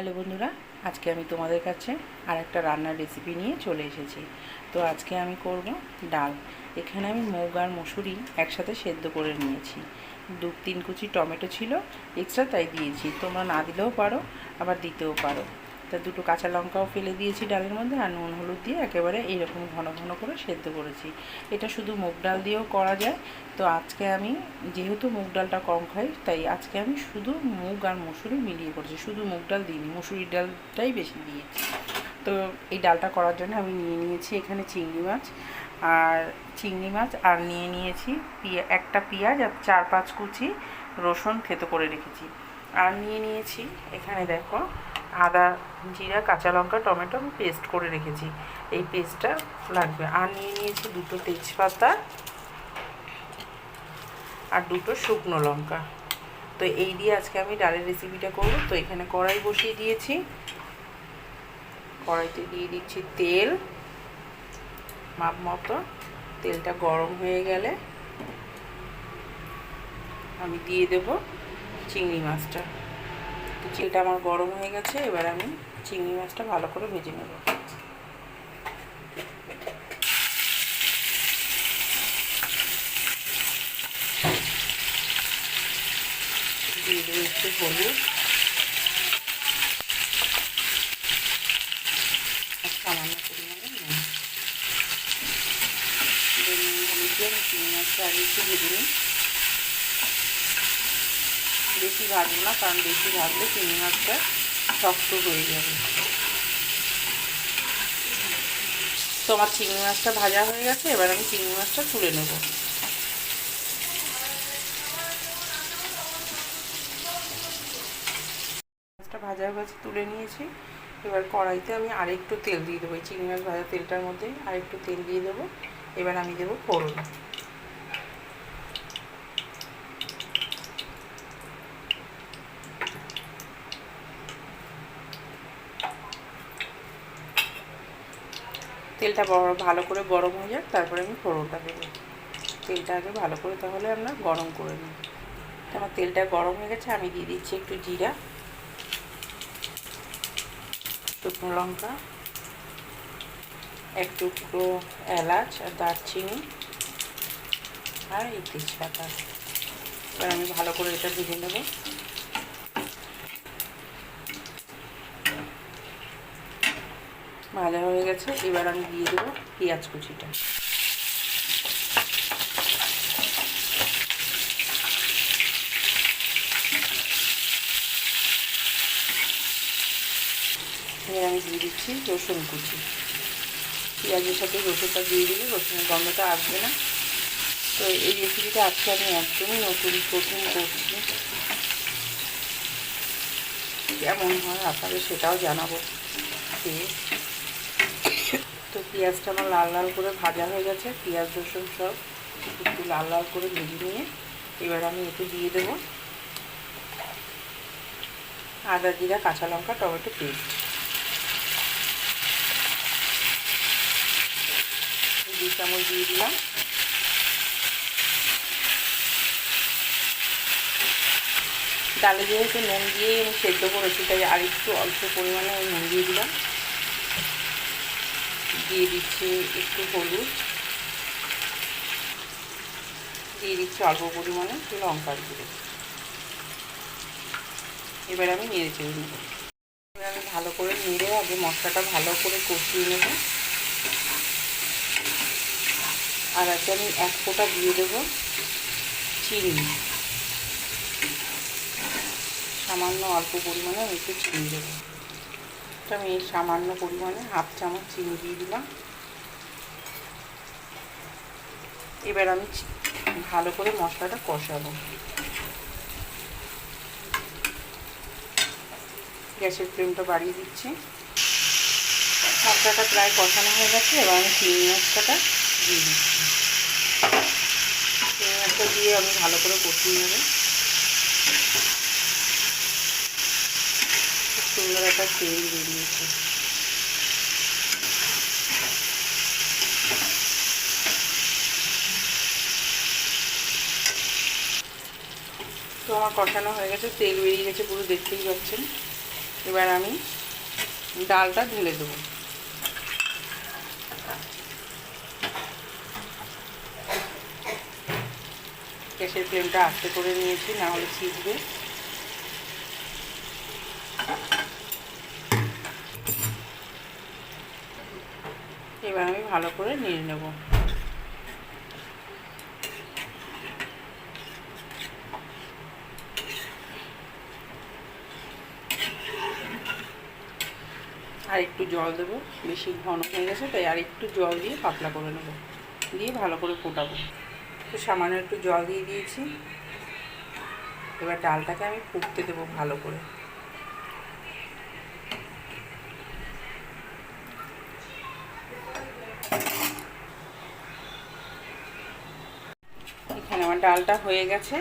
Hello বন্ধুরা, আজকে আমি তোমাদের কাছে আর একটা রান্নার রেসিপি নিয়ে চলে এসেছি। তো আজকে আমি করব ডাল। এখানে আমি মুগ আর মসুরি একসাথে সেদ্ধ করে নিয়েছি। দু তিন কুচি টমেটো ছিল এক্সট্রা তাই দিয়েছি। তোমরা না দিলেও পারো, আবার দিতেও পারো। তা দুটো কাঁচা লঙ্কাও ফেলে দিয়েছি ডালের মধ্যে আর নুন, হলুদ দিয়ে একেবারে এইরকম ঘন ঘন করে সেদ্ধ করেছি। এটা শুধু মুগ ডাল দিয়েও করা যায়। তো আজকে আমি যেহেতু মুগ ডালটা কম খাই, তাই আজকে আমি শুধু মুগ আর মুসুরি মিলিয়ে করেছি। শুধু মুগ ডাল দিইনি মসুরি ডালটাই বেশি দিয়েছি। তো এই ডালটা করার জন্য আমি নিয়ে নিয়েছি এখানে চিংড়ি মাছ। আর চিংড়ি মাছ আর নিয়ে নিয়েছি পিয়া, একটা পেঁয়াজ আর চার পাঁচ কুচি রসুন থেতো করে রেখেছি। আর নিয়ে নিয়েছি, এখানে দেখো আদা, জিরা, কাঁচা লঙ্কা, টমেটো আমি পেস্ট করে রেখেছি। এই পেস্টটা লাগবে। আর নিয়ে নিয়েছি দুটো তেজপাতা আর দুটো শুকনো লঙ্কা। তো এই দিয়ে আজকে আমি ডালের রেসিপিটা করব। তো এখানে কড়াই বসিয়ে দিয়েছি। কড়াইতে দিয়ে দিচ্ছি তেল। মাপ মতো। তেলটা গরম হয়ে গেলে আমি দিয়ে দেব চিংড়ি মাছটা। তো তেলটা আমার গরম হয়ে গেছে, এবার আমি চিংড়ি মাছটা ভালো করে ভেজে নেব। সামান্য পরিমাণে আমি চিংড়ি মাছটা আগে একটু ভেজে নিই। বেশি ভাজবো না, কারণ বেশি ভাজলে চিংড়ি মাছটা শক্ত হয়ে যাবে। তো আমার চিংড়ি মাছটা ভাজা হয়ে গেছে, এবার আমি চিংড়ি মাছটা তুলে নেব। মাছটা ভাজা হয়ে গেছে, তুলে নিয়েছি। এবার কড়াইতে আমি আরেকটু তেল দিয়ে দেবো। এই চিংড়ি মাছ ভাজা তেলটার মধ্যে আরেকটু তেল দিয়ে দেবো। এবার আমি দেবো ফোড়ন। তেলটা বড়, ভালো করে গরম হয়ে যাক, তারপরে আমি ফোড়নটা দেবো। তেলটা আগে ভালো করে তাহলে আমরা গরম করে নিই আমার তেলটা গরম হয়ে গেছে, আমি দিয়ে দিচ্ছি একটু জিরা, শুকনো লঙ্কা, এক টুকরো এলাচ আর দারচিনি আর এই তেজপাতা। এবার আমি ভালো করে এটা ভেজে নেব। ভাজা হয়ে গেছে, এবার আমি দিয়ে দেবো পেঁয়াজ কুচিটা। এবার আমি দিয়ে দিচ্ছি রসুন কুচি। পেঁয়াজের সাথে রসুনটা দিয়ে দিলে রসুনের গন্ধটা আসবে না। তো এই রেসিপিটা আজকে আমি একদমই নতুন, প্রথম করছি। কেমন হয় আপনাদের সেটাও জানাব। খেয়ে পেঁয়াজটা আমার লাল লাল করে ভাজা হয়ে গেছে, পেঁয়াজ, রসুন সব একটু লাল লাল করে ভেজে নিয়ে এবার আমি একটু দিয়ে দেবো আদা, জিরা, কাঁচা লঙ্কা, টমেটো পেস্ট। দু চামচ দিয়ে দিলাম। ডালে যেহেতু নুন দিয়ে আমি সেদ্ধ করেছি, তাই আর একটু অল্প পরিমাণে আমি নুন দিয়ে দিলাম। দিয়ে দিচ্ছি একটু হলুদ। দিয়ে দিচ্ছি অল্প পরিমাণে লঙ্কার গুঁড়ো। এবার আমি নেড়ে চেড়ে নেব। এবার আমি ভালো করে নেড়ে আগে মশলাটা ভালো করে কষিয়ে নেব। আর আজকে আমি এক ফোঁটা দিয়ে দেবো চিনি। সামান্য অল্প পরিমাণে আমি একটু চিনি দেবো। আমি এই সামান্য পরিমাণে হাফ চামচ চিনি দিয়ে দিলাম। এবার আমি ভালো করে মশলাটা কষাবো। গ্যাসের ফ্লেমটা বাড়িয়ে দিচ্ছি। মশলাটা প্রায় কষানো হয়ে গেছে, এবার আমি চিংড়ি মশলাটা দিয়ে দিচ্ছি। চিংড়ি মাছটা দিয়ে আমি ভালো করে কষিয়ে নেব। সুন্দর একটা তেল বেরিয়েছে তো আমার কষানো হয়ে গেছে, তেল বেরিয়ে গেছে, পুরো দেখতেই পাচ্ছেন। এবার আমি ডালটা ঢেলে দেবো। গ্যাসের ফ্লেমটা আস্তে করে নিয়েছি না হলে ছিটবে এবার আমি ভালো করে নিয়ে নেব। আর একটু জল দেবো, বেশি ঘন হয়ে গেছে, তাই আর একটু জল দিয়ে পাতলা করে নেব। দিয়ে ভালো করে ফোটাবো। তো সামান্য একটু জল দিয়ে দিয়েছি। এবার ডালটাকে আমি ফুটতে দেবো ভালো করে। এখানে আমার ডালটা হয়ে গেছে।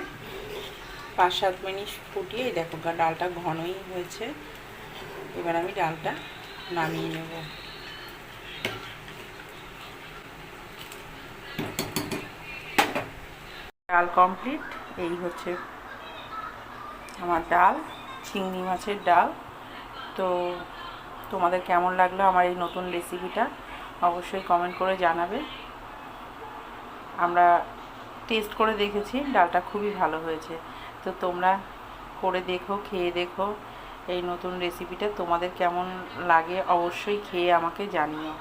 পাঁচ সাত মিনিট ফুটিয়ে দেখো ডালটা ঘনই হয়েছে। এবার আমি ডালটা নামিয়ে নেব। ডাল কমপ্লিট, এই হচ্ছে আমার ডাল, চিংড়ি মাছের ডাল। তো তোমাদের কেমন লাগল আমার এই নতুন রেসিপিটা অবশ্যই কমেন্ট করে জানাবে। আমরা টেস্ট করে দেখেছি, ডালটা খুবই ভালো হয়েছে। তো তোমরা করে দেখো, খেয়ে দেখো, এই নতুন রেসিপিটা তোমাদের কেমন লাগে অবশ্যই খেয়ে আমাকে জানিও।